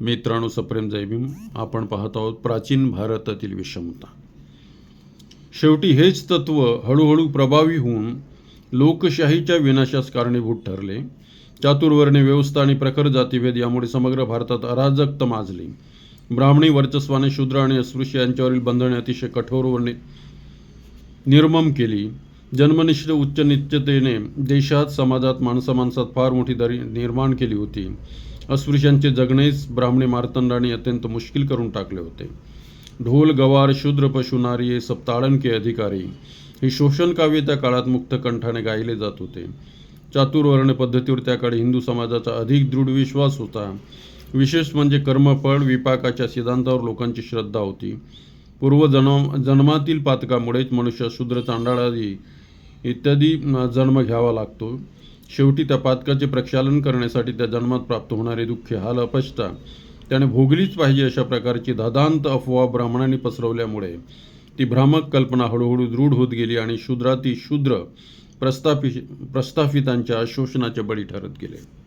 मित्रांनो सप्रेम जयभीम आपण पाहत आहोत प्राचीन भारतातील विषमता. शेवटी हेच तत्व हळूहळू प्रभावी होऊन लोकशाहीच्या विनाशास कारणीभूत ठरले. चातुर्वर्णी व्यवस्था आणि प्रखर जातीभेद यामुळे समग्र भारतात अराजकता माजली. ब्राह्मणी वर्चस्वाने शूद्र आणि अस्पृश्य यांच्यावरील बंधने अतिशय कठोर व निर्मम केली. जन्मनिष्ठ उच्च निश्चितेने देशात समाजात माणसा माणसात फार मोठी दरी निर्माण केली होती. अस्पृश्यांचे जगणेच ब्राह्मणे मार्तंडाने अत्यंत मुश्किल करून टाकले होते. ढोल गवार शूद्र पशु नारी सप्ताळन के अधिकारी हे शोषण काव्य त्या काळात मुक्त कंठाने गायले जात होते. चातुर्वर्ण पद्धतीवर त्या काळी हिंदू समाजाचा अधिक दृढ विश्वास होता. विशेष म्हणजे कर्मफळ विपाकाच्या सिद्धांतावर लोकांची श्रद्धा होती. पूर्व जन्म जन्मातील पातकामुळेच मनुष्य शूद्र चांडाळादी इत्यादी जन्म घ्यावा लागतो. शेवटी त्या पातकाचे प्रक्षालन करण्यासाठी त्या जन्मात प्राप्त होणारे दुःख हाल अपष्टा त्याने भोगलीच पाहिजे अशा प्रकारची धदांत अफवा ब्राह्मणांनी पसरवल्यामुळे ती भ्रामक कल्पना हळूहळू दृढ होत गेली आणि शूद्राती शूद्र प्रस्थापि प्रस्थापितांच्या शोषणाचे बळी ठरत गेले.